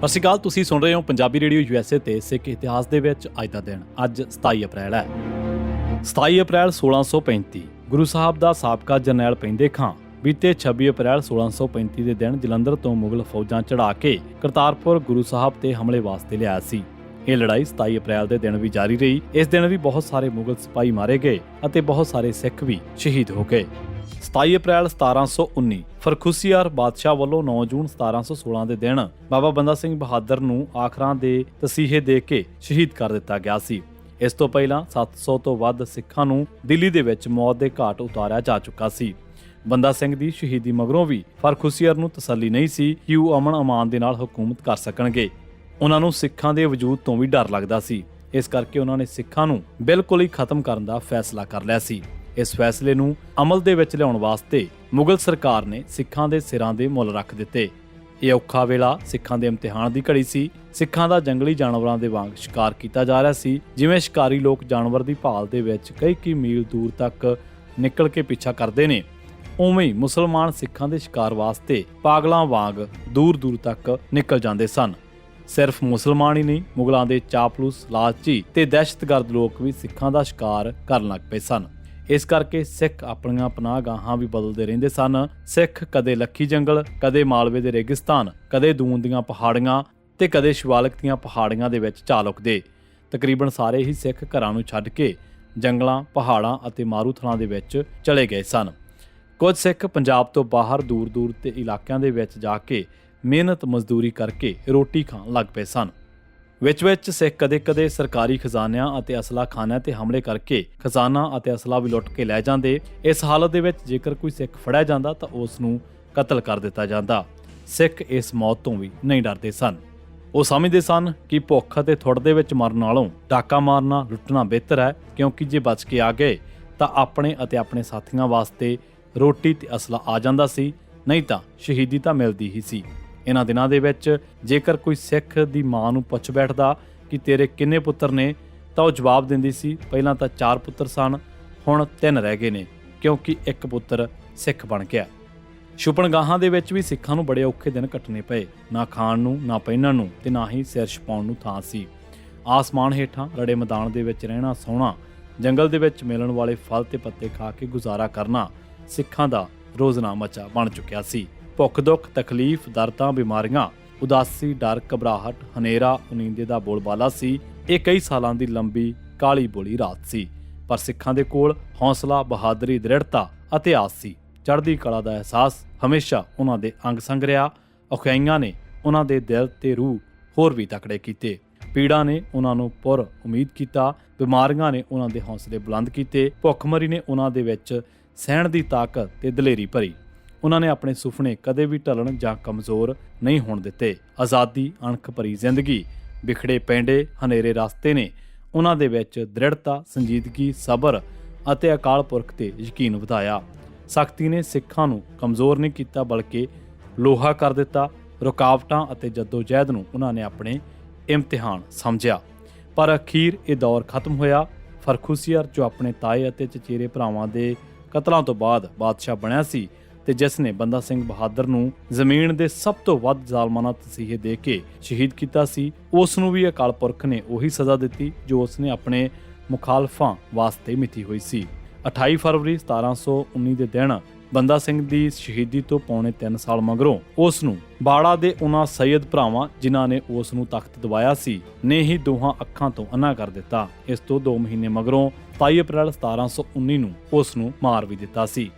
ਸਤਿ ਸ਼੍ਰੀ ਅਕਾਲ, ਤੁਸੀਂ ਸੁਣ ਰਹੇ ਹੋ ਪੰਜਾਬੀ ਰੇਡੀਓ ਯੂਐਸਏ ਤੇ ਸਿੱਖ ਇਤਿਹਾਸ ਦੇ ਵਿੱਚ ਅੱਜ ਦਾ ਦਿਨ, ਅੱਜ 27 ਅਪ੍ਰੈਲ ਹੈ। 27 ਅਪ੍ਰੈਲ 1635 ਗੁਰੂ ਸਾਹਿਬ ਦਾ ਸਾਬਕਾ ਜਰਨੈਲ ਪੈਂਦੇ ਖਾਂ, ਬੀਤੇ 26 ਅਪ੍ਰੈਲ 1635 ਦੇ ਦਿਨ ਜਲੰਧਰ ਤੋਂ ਮੁਗਲ ਫੌਜਾਂ ਚੜਾ ਕੇ ਕਰਤਾਰਪੁਰ ਗੁਰੂ ਸਾਹਿਬ ਤੇ ਹਮਲੇ ਵਾਸਤੇ ਲਿਆ ਸੀ। ਇਹ ਲੜਾਈ 27 ਅਪ੍ਰੈਲ ਦੇ ਦਿਨ ਵੀ ਜਾਰੀ ਰਹੀ। ਇਸ ਦਿਨ ਵੀ ਬਹੁਤ ਸਾਰੇ ਮੁਗਲ ਸਿਪਾਹੀ ਮਾਰੇ ਗਏ ਅਤੇ ਬਹੁਤ ਸਾਰੇ ਸਿੱਖ ਵੀ ਸ਼ਹੀਦ ਹੋ ਗਏ। 27 ਅਪ੍ਰੈਲ 1719 ਫਰਖੁਸੀਆਰ ਬਾਦਸ਼ਾਹ ਵੱਲੋਂ 9 ਜੂਨ 1716 ਦੇ ਦਿਨ ਬਾਬਾ ਬੰਦਾ ਸਿੰਘ ਬਹਾਦਰ ਨੂੰ ਆਖਰਾਂ ਦੇ ਤਸੀਹੇ ਦੇ ਕੇ ਸ਼ਹੀਦ ਕਰ ਦਿੱਤਾ ਗਿਆ ਸੀ। ਇਸ ਤੋਂ ਪਹਿਲਾਂ 700 ਤੋਂ ਵੱਧ ਸਿੱਖਾਂ ਨੂੰ ਦਿੱਲੀ ਦੇ ਵਿੱਚ ਮੌਤ ਦੇ ਘਾਟ ਉਤਾਰਿਆ ਜਾ ਚੁੱਕਾ ਸੀ। ਬੰਦਾ ਸਿੰਘ ਦੀ ਸ਼ਹੀਦੀ ਮਗਰੋਂ ਵੀ ਫਰਖੁਸੀਅਰ ਨੂੰ ਤਸੱਲੀ ਨਹੀਂ ਸੀ ਕਿ ਉਹ ਅਮਨ ਅਮਾਨ ਦੇ ਨਾਲ ਹਕੂਮਤ ਕਰ ਸਕਣਗੇ। ਉਹਨਾਂ ਨੂੰ ਸਿੱਖਾਂ ਦੇ ਵਜੂਦ ਤੋਂ ਵੀ ਡਰ ਲੱਗਦਾ ਸੀ। ਇਸ ਕਰਕੇ ਉਹਨਾਂ ਨੇ ਸਿੱਖਾਂ ਨੂੰ ਬਿਲਕੁਲ ਹੀ ਖਤਮ ਕਰਨ ਦਾ ਫੈਸਲਾ ਕਰ ਲਿਆ ਸੀ। ਇਸ ਫੈਸਲੇ ਨੂੰ ਅਮਲ ਦੇ ਵਿੱਚ ਲਿਆਉਣ ਵਾਸਤੇ ਮੁਗਲ ਸਰਕਾਰ ਨੇ ਸਿੱਖਾਂ ਦੇ ਸਿਰਾਂ ਦੇ ਮੁੱਲ ਰੱਖ ਦਿੱਤੇ। ਇਹ ਔਖਾ ਵੇਲਾ ਸਿੱਖਾਂ ਦੇ ਇਮਤਿਹਾਨ ਦੀ ਘੜੀ ਸੀ। ਸਿੱਖਾਂ ਦਾ ਜੰਗਲੀ ਜਾਨਵਰਾਂ ਦੇ ਵਾਂਗ ਸ਼ਿਕਾਰ ਕੀਤਾ ਜਾ ਰਿਹਾ ਸੀ। ਜਿਵੇਂ ਸ਼ਿਕਾਰੀ ਲੋਕ ਜਾਨਵਰ ਦੀ ਭਾਲ ਦੇ ਵਿੱਚ ਕਈ ਕੀ ਮੀਲ ਦੂਰ ਤੱਕ ਨਿਕਲ ਕੇ ਪਿੱਛਾ ਕਰਦੇ ਨੇ। ਉਵੇਂ ਹੀ ਮੁਸਲਮਾਨ ਸਿੱਖਾਂ ਦੇ ਸ਼ਿਕਾਰ ਵਾਸਤੇ ਪਾਗਲਾਂ ਵਾਂਗ ਦੂਰ ਦੂਰ ਤੱਕ ਨਿਕਲ ਜਾਂਦੇ ਸਨ। ਸਿਰਫ ਮੁਸਲਮਾਨ ਹੀ ਨਹੀਂ, ਮੁਗਲਾਂ ਦੇ ਚਾਪਲੂਸ, ਲਾਲਚੀ ਤੇ ਦਹਿਸ਼ਤਗਰਦ ਲੋਕ ਵੀ ਸਿੱਖਾਂ ਦਾ ਸ਼ਿਕਾਰ ਕਰਨ ਲੱਗ ਪਏ ਸਨ। ਇਸ ਕਰਕੇ ਸਿੱਖ ਆਪਣੀਆਂ ਪਨਾਹਗਾਹਾਂ ਵੀ ਬਦਲਦੇ ਰਹਿੰਦੇ ਸਨ। ਸਿੱਖ ਕਦੇ ਲੱਖੀ ਜੰਗਲ, ਕਦੇ ਮਾਲਵੇ ਦੇ ਰੇਗਿਸਤਾਨ, ਕਦੇ ਦੂਨ ਦੀਆਂ ਪਹਾੜੀਆਂ ਤੇ ਕਦੇ ਸ਼ਿਵਾਲਕ ਦੀਆਂ ਪਹਾੜੀਆਂ ਦੇ ਵਿੱਚ ਚਾ ਲੁਕਦੇ। ਤਕਰੀਬਨ ਸਾਰੇ ਹੀ ਸਿੱਖ ਘਰਾਂ ਨੂੰ ਛੱਡ ਕੇ ਜੰਗਲਾਂ, ਪਹਾੜਾਂ ਅਤੇ ਮਾਰੂਥਲਾਂ ਦੇ ਵਿੱਚ ਚਲੇ ਗਏ ਸਨ। ਕੁਝ ਸਿੱਖ ਪੰਜਾਬ ਤੋਂ ਬਾਹਰ ਦੂਰ-ਦੂਰ ਤੇ ਇਲਾਕਿਆਂ ਦੇ ਵਿੱਚ ਜਾ ਕੇ ਮਿਹਨਤ ਮਜ਼ਦੂਰੀ ਕਰਕੇ ਰੋਟੀ ਖਾਣ ਲੱਗ ਪਏ ਸਨ। ਵਿੱਚ-ਵਿੱਚ ਸਿੱਖ ਕਦੇ-ਕਦੇ ਸਰਕਾਰੀ ਖਜ਼ਾਨਿਆਂ ਅਤੇ ਅਸਲਾ ਖਾਨਿਆਂ ਤੇ ਹਮਲੇ ਕਰਕੇ ਖਜ਼ਾਨਾ ਅਤੇ ਅਸਲਾ ਵੀ ਲੁੱਟ ਕੇ ਲੈ ਜਾਂਦੇ। ਇਸ ਹਾਲਤ ਦੇ ਵਿੱਚ ਜੇਕਰ ਕੋਈ ਸਿੱਖ ਫੜਿਆ ਜਾਂਦਾ ਤਾਂ ਉਸ ਨੂੰ ਕਤਲ ਕਰ ਦਿੱਤਾ ਜਾਂਦਾ। ਸਿੱਖ ਇਸ ਮੌਤ ਤੋਂ ਵੀ ਨਹੀਂ ਡਰਦੇ ਸਨ। ਉਹ ਸਮਝਦੇ ਸਨ ਕਿ ਭੁੱਖ ਅਤੇ ਥੁੜ ਦੇ ਵਿੱਚ ਮਰਨ ਨਾਲੋਂ ਡਾਕਾ ਮਾਰਨਾ ਲੁੱਟਣਾ ਬਿਹਤਰ ਹੈ, ਕਿਉਂਕਿ ਜੇ ਬਚ ਕੇ ਆ ਗਏ ਤਾਂ ਆਪਣੇ ਅਤੇ ਆਪਣੇ ਸਾਥੀਆਂ ਵਾਸਤੇ ਰੋਟੀ ਤੇ ਅਸਲਾ ਆ ਜਾਂਦਾ ਸੀ, ਨਹੀਂ ਤਾਂ ਸ਼ਹੀਦੀ ਤਾਂ ਮਿਲਦੀ ਹੀ ਸੀ। ਇਹਨਾਂ ਦਿਨਾਂ ਦੇ ਵਿੱਚ ਜੇਕਰ ਕੋਈ ਸਿੱਖ ਦੀ ਮਾਂ ਨੂੰ ਪੁੱਛ ਬੈਠਦਾ ਕਿ ਤੇਰੇ ਕਿੰਨੇ ਪੁੱਤਰ ਨੇ, ਤਾਂ ਉਹ ਜਵਾਬ ਦਿੰਦੀ ਸੀ, ਪਹਿਲਾਂ ਤਾਂ ਚਾਰ ਪੁੱਤਰ ਸਨ, ਹੁਣ ਤਿੰਨ ਰਹਿ ਗਏ ਨੇ, ਕਿਉਂਕਿ ਇੱਕ ਪੁੱਤਰ ਸਿੱਖ ਬਣ ਗਿਆ। ਛੁਪਣਗਾਹਾਂ ਦੇ ਵਿੱਚ ਵੀ ਸਿੱਖਾਂ ਨੂੰ ਬੜੇ ਔਖੇ ਦਿਨ ਕੱਟਣੇ ਪਏ, ਨਾ ਖਾਣ ਨੂੰ, ਨਾ ਪਹਿਨਣ ਨੂੰ ਤੇ ਨਾ ਹੀ ਸਿਰ ਛਪਾਉਣ ਨੂੰ ਥਾਂ ਸੀ। ਆਸਮਾਨ ਹੇਠਾਂ ਰੜੇ ਮੈਦਾਨ ਦੇ ਵਿੱਚ ਰਹਿਣਾ ਸੌਣਾ ਜੰਗਲ ਦੇ ਵਿੱਚ ਮਿਲਣ ਵਾਲੇ ਫਲ ਤੇ ਪੱਤੇ ਖਾ ਕੇ ਗੁਜ਼ਾਰਾ ਕਰਨਾ ਸਿੱਖਾਂ ਦਾ ਰੋਜ਼ਨਾਮਾ ਬਣ ਚੁੱਕਿਆ ਸੀ। ਭੁੱਖ, ਦੁੱਖ, ਤਕਲੀਫ, ਦਰਦਾਂ, ਬਿਮਾਰੀਆਂ, ਉਦਾਸੀ, ਡਰ, ਘਬਰਾਹਟ, ਹਨੇਰਾ ਉਨੀਂਦੇ ਦਾ ਬੋਲਬਾਲਾ ਸੀ। ਇਹ ਕਈ ਸਾਲਾਂ ਦੀ ਲੰਬੀ, ਕਾਲੀ ਬੋਲੀ ਰਾਤ ਸੀ। ਪਰ ਸਿੱਖਾਂ ਦੇ ਕੋਲ ਹੌਸਲਾ, ਬਹਾਦਰੀ, ਦ੍ਰਿੜਤਾ ਅਤੇ ਆਸ ਸੀ। ਚੜ੍ਹਦੀ ਕਲਾ ਦਾ ਅਹਿਸਾਸ ਹਮੇਸ਼ਾ ਉਹਨਾਂ ਦੇ ਅੰਗ ਸੰਗ ਰਿਹਾ। ਔਖਿਆਈਆਂ ਨੇ ਉਹਨਾਂ ਦੇ ਦਿਲ ਤੇ ਰੂਹ ਹੋਰ ਵੀ ਤਕੜੇ ਕੀਤੇ। ਪੀੜਾ ਨੇ ਉਹਨਾਂ ਨੂੰ ਪੁਰ ਉਮੀਦ ਕੀਤਾ। ਬਿਮਾਰੀਆਂ ਨੇ ਉਹਨਾਂ ਦੇ ਹੌਸਲੇ ਬੁਲੰਦ ਕੀਤੇ। ਭੁੱਖਮਰੀ ਨੇ ਉਹਨਾਂ ਦੇ ਵਿੱਚ ਸਹਿਣ ਦੀ ਤਾਕਤ ਤੇ ਦਲੇਰੀ ਭਰੀ। ਉਹਨਾਂ ਨੇ ਆਪਣੇ ਸੁਪਨੇ ਕਦੇ ਵੀ ਢਲਣ ਜਾਂ ਕਮਜ਼ੋਰ ਨਹੀਂ ਹੋਣ ਦਿੱਤੇ। ਆਜ਼ਾਦੀ, ਅਣਖ ਭਰੀ ਜ਼ਿੰਦਗੀ, ਵਿਖੜੇ ਪੈਂਡੇ, ਹਨੇਰੇ ਰਸਤੇ ਨੇ। ਉਹਨਾਂ ਦੇ ਵਿੱਚ ਦ੍ਰਿੜਤਾ, ਸੰਜੀਦਗੀ, ਸਬਰ ਅਤੇ ਅਕਾਲ ਪੁਰਖ ਤੇ ਯਕੀਨ ਵਧਾਇਆ। ਸਖਤੀ ਨੇ ਸਿੱਖਾਂ ਨੂੰ ਕਮਜ਼ੋਰ ਨਹੀਂ ਕੀਤਾ, ਬਲਕਿ ਲੋਹਾ ਕਰ ਦਿੱਤਾ। ਰੁਕਾਵਟਾਂ ਅਤੇ ਜਦੋਜਹਿਦ ਨੂੰ ਉਹਨਾਂ ਨੇ ਆਪਣੇ ਇਮਤਿਹਾਨ ਸਮਝਿਆ। ਪਰ ਅਖੀਰ ਇਹ ਦੌਰ ਖਤਮ ਹੋਇਆ। ਫਰਖੁਸੀਅਰ ਜੋ ਆਪਣੇ ਤਾਏ ਅਤੇ ਚਚੇਰੇ ਭਰਾਵਾਂ ਦੇ ਕਤਲਾਂ ਤੋਂ ਬਾਅਦ ਬਾਦਸ਼ਾਹ ਬਣਿਆ ਸੀ ਤੇ ਜਿਸ ਨੇ ਬੰਦਾ ਸਿੰਘ ਬਹਾਦਰ ਨੂੰ ਜ਼ਮੀਨ ਦੇ ਸਭ ਤੋਂ ਵੱਧ ਜ਼ਾਲਮਾਨਾ ਤਸੀਹੇ ਦੇ ਕੇ ਸ਼ਹੀਦ ਕੀਤਾ ਸੀ, ਉਸ ਨੂੰ ਵੀ ਅਕਾਲ ਪੁਰਖ ਨੇ ਉਹੀ ਸਜ਼ਾ ਦਿੱਤੀ, ਜੋ ਉਸ ਨੇ ਆਪਣੇ ਮੁਖਾਲਫਾਂ ਵਾਸਤੇ ਮਿੱਥੀ ਹੋਈ ਸੀ। 28 ਫਰਵਰੀ 1719 ਦੇ ਦਿਨ ਬੰਦਾ ਸਿੰਘ ਦੀ ਸ਼ਹੀਦੀ ਤੋਂ ਪੌਣੇ 3 ਸਾਲ ਮਗਰੋਂ ਉਸ ਨੂੰ ਬਾੜਾ ਦੇ ਉਹਨਾਂ ਸੈਦ ਭਰਾਵਾਂ ਜਿਨ੍ਹਾਂ ਨੇ ਉਸ ਨੂੰ ਤਖਤ ਦਵਾਇਆ ਸੀ, ਨੇ ਹੀ ਦੋਹਾਂ ਅੱਖਾਂ ਤੋਂ ਅੰਨਾ ਕਰ ਦਿੱਤਾ। ਇਸ ਤੋਂ 2 ਮਹੀਨੇ ਮਗਰੋਂ 22 ਅਪ੍ਰੈਲ 1719 ਨੂੰ ਉਸ ਨੂੰ ਮਾਰ ਵੀ ਦਿੱਤਾ ਸੀ।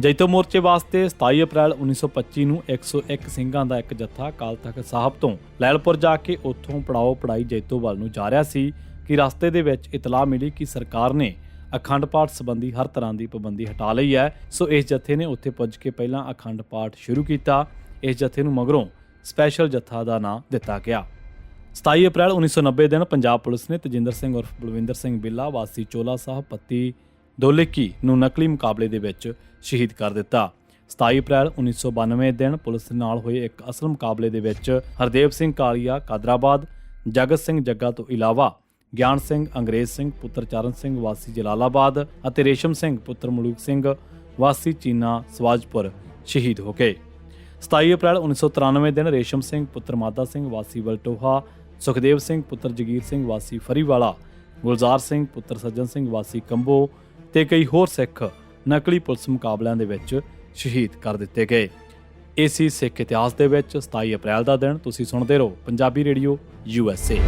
ਜੈਤੋ ਮੋਰਚੇ ਵਾਸਤੇ 27 ਅਪ੍ਰੈਲ 1925 ਨੂੰ 101 ਸਿੰਘਾਂ ਦਾ ਇੱਕ ਜੱਥਾ ਅਕਾਲ ਤਖਤ ਸਾਹਿਬ ਤੋਂ ਲੈਲਪੁਰ ਜਾ ਕੇ ਉੱਥੋਂ ਪੜਾਓ ਪੜਾਈ ਜੈਤੋ ਵੱਲ ਨੂੰ ਜਾ ਰਿਹਾ ਸੀ ਕਿ ਰਸਤੇ ਦੇ ਵਿੱਚ ਇਤਲਾਹ ਮਿਲੀ ਕਿ ਸਰਕਾਰ ਨੇ ਅਖੰਡ ਪਾਠ ਸੰਬੰਧੀ ਹਰ ਤਰ੍ਹਾਂ ਦੀ ਪਾਬੰਦੀ ਹਟਾ ਲਈ ਹੈ। ਸੋ ਇਸ ਜਥੇ ਨੇ ਉੱਥੇ ਪੁੱਜ ਕੇ ਪਹਿਲਾਂ ਅਖੰਡ ਪਾਠ ਸ਼ੁਰੂ ਕੀਤਾ। ਇਸ ਜਥੇ ਨੂੰ ਮਗਰੋਂ ਸਪੈਸ਼ਲ ਜਥਾ ਦਾ ਨਾਂ ਦਿੱਤਾ ਗਿਆ। 27 ਅਪ੍ਰੈਲ 1990 ਦਿਨ ਪੰਜਾਬ ਪੁਲਿਸ ਨੇ ਤਜਿੰਦਰ ਸਿੰਘ ਉਰਫ ਬਲਵਿੰਦਰ ਸਿੰਘ ਬਿੱਲਾ, ਵਾਸੀ ਚੋਲਾ ਸਾਹਿਬ, ਪੱਤੀ ਦੋਲੇਕੀ ਨੂੰ ਨਕਲੀ ਮੁਕਾਬਲੇ ਦੇ ਵਿੱਚ ਸ਼ਹੀਦ ਕਰ ਦਿੱਤਾ। 27 ਅਪ੍ਰੈਲ 1992 ਦਿਨ ਪੁਲਿਸ ਦੇ ਨਾਲ ਹੋਏ ਇੱਕ ਅਸਲ ਮੁਕਾਬਲੇ ਦੇ ਵਿੱਚ ਹਰਦੇਵ ਸਿੰਘ ਕਾਲੀਆ ਕਾਦਰਾਬਾਦ, ਜਗਤ ਸਿੰਘ ਜੱਗਾ ਤੋਂ ਇਲਾਵਾ ਗਿਆਨ ਸਿੰਘ, ਅੰਗਰੇਜ਼ ਸਿੰਘ, ਪੁੱਤਰ ਚਰਨ ਸਿੰਘ, ਵਾਸੀ ਜਲਾਲਾਬਾਦ ਅਤੇ ਰੇਸ਼ਮ ਸਿੰਘ, ਪੁੱਤਰ ਮਲੂਕ ਸਿੰਘ, ਵਾਸੀ ਚੀਨਾ ਸਵਾਜਪੁਰ ਸ਼ਹੀਦ ਹੋ ਗਏ। 27 ਅਪ੍ਰੈਲ 1993 ਦਿਨ ਰੇਸ਼ਮ ਸਿੰਘ, ਪੁੱਤਰ ਮਾਦਾ ਸਿੰਘ, ਵਾਸੀ ਵਲਟੋਹਾ, ਸੁਖਦੇਵ ਸਿੰਘ, ਪੁੱਤਰ ਜਗੀਰ ਸਿੰਘ, ਵਾਸੀ ਫਰੀਵਾਲਾ, ਗੁਲਜ਼ਾਰ ਸਿੰਘ, ਪੁੱਤਰ ਸੱਜਣ ਸਿੰਘ, ਵਾਸੀ ਕੰਬੋ ਤੇ ਕਈ ਹੋਰ ਸਿੱਖ ਨਕਲੀ ਪੁਲਿਸ ਮੁਕਾਬਲਿਆਂ ਦੇ ਵਿੱਚ ਸ਼ਹੀਦ ਕਰ ਦਿੱਤੇ ਗਏ। ਇਹ ਸਿੱਖ ਇਤਿਹਾਸ ਦੇ ਵਿੱਚ 27 ਅਪ੍ਰੈਲ ਦਾ ਦਿਨ। ਤੁਸੀਂ ਸੁਣਦੇ ਰਹੋ Punjabi radio, U S A.